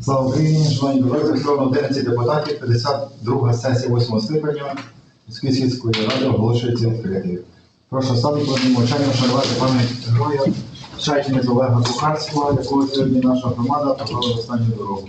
Слава Україні, шановні друзі, зареєстровано 11 депутатів, 52 сесія 8 скликання Міської сільської ради оголошується відкритою. Прошу самі кожним очам вшанувати пам'ять героя Шайкінець Олега Кухарського, якого сьогодні наша громада провела останню дорогу.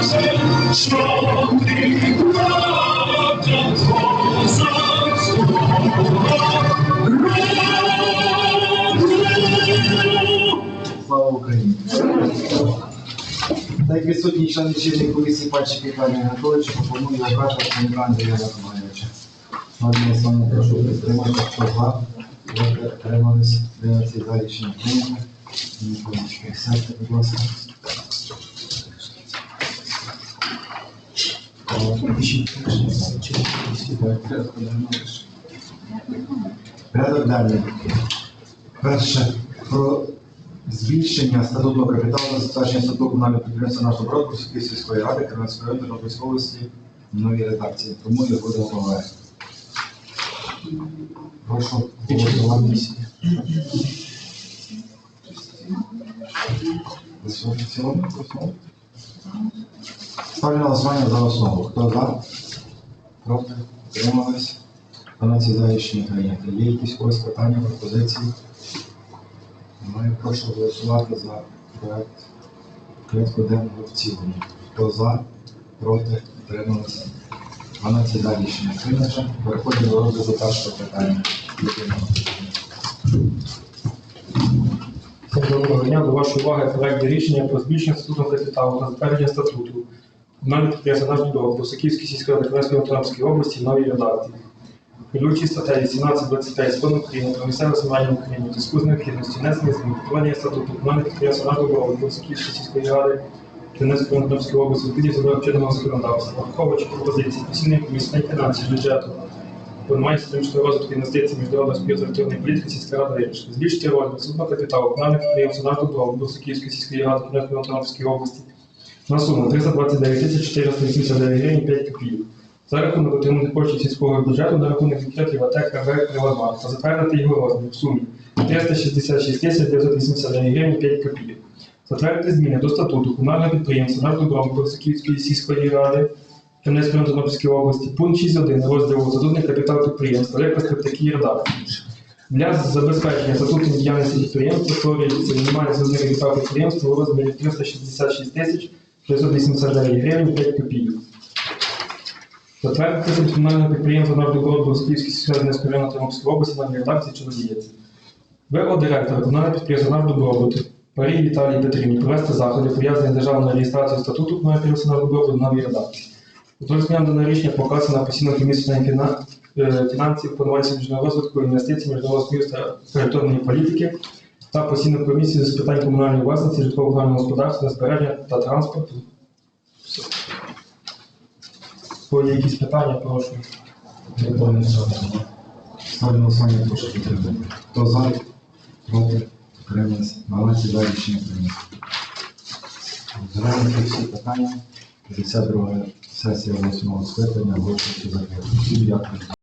ти, браття, Що ти, браття, Слава Україні! Та як відсутній член лічильної комісії пальчик Віталій Анатолійович пропоную обрати Станіка Андрія Романовича. Одне саме прошу підтримати, хто за, проти отримались, 11 за рішення прийнято. Ніколічки, сядьте, будь ласка. Порядок далі. Перше про збільшення статутного капіталу затвердження статуту комунального підприємства «Наш добро» Курської сільської ради Кременської району Тернопільської області в новій редакції. Тому я буду голове. Прошу голосувати. За цілому? В цілому? В цілому? Ставлю на за основу. Хто за? Проти? Утримались? 12 за рішення прийнято. Є якісь вас питання, пропозиції? Немає. Прошу голосувати за проект порядку денного в цілому. Хто за, проти, утримались? 12 за рішення прийнято. Переходимо до розгляду першого питання. Доброго дня. До вашої уваги проект рішення про збільшення статутного капіталу та затвердження статуту комунального підприємства «Наш дом» Босаківській сільської ради Кременської Тернопільської області новій редакції. Керуючи статтею 1725 закону України про місцеве самоврядування в Україні у зв'язку з необхідністю внесення змін до проведення статуту комунального підприємства «Наш дом» Босаківської сільської ради Тернопільської Тернопільської області відповідні до чинного законодавства, враховуючи пропозиції постійної комісії фінансів бюджету Формування стратегічного розвитку інвестицій міжнародної співзартурної політики сільська рада вирішила збільшити розмір судного капіталу комунальних підприємств «Наш добро» Бусаківської сільської ради Тернопільської області на суму 329 тисяч 489 гривень 5 копійок. За рахунок отриманих коштів сільського бюджету на рахунок відкритих АТЕК КВ «Приватбанк» та затвердити його розмір в сумі 366 тисяч 989 гривень 5 копійок. Затвердити зміни до статуту комунального підприємства «Наш Добром» Корсаківської сільської ради району Тернопільської області. Пункт 6.1 розділу статутний капітал підприємства в такій редакції. Для забезпечення статутної діяльності підприємства створюється мінімальний статутний капітал підприємства у розмірі 366 тисяч 689 гривень 5 копійок. Затвердити комунальне підприємство «Наш Добром» Корсаківської сільської Тернопільської області на редакції, надається. ВО директора комунального підприємства «Наш Добробут» Парі Віталій Петрівні провести заходи, пов'язані з державною реєстрацією статуту комунального підприємства «Наш Добробут» в новій редакції. Зміни рішення показано на постійну комісію на фіна- фінансів, планування міжнародного розвитку, інвестицій, міжнародного союзу та територіальної політики та постійну комісію з питань комунальної власності, житлово-комунального господарства, збереження та транспорту. Є якісь питання, прошу. Доповнення ставлю. Ставлю голосування, прошу підтримати. Хто за? Проти? Утримались? 12 за рішення прийнято. Звернути всі питання. 52 сесія 8 скликання оголошується закритою. Всім дякую.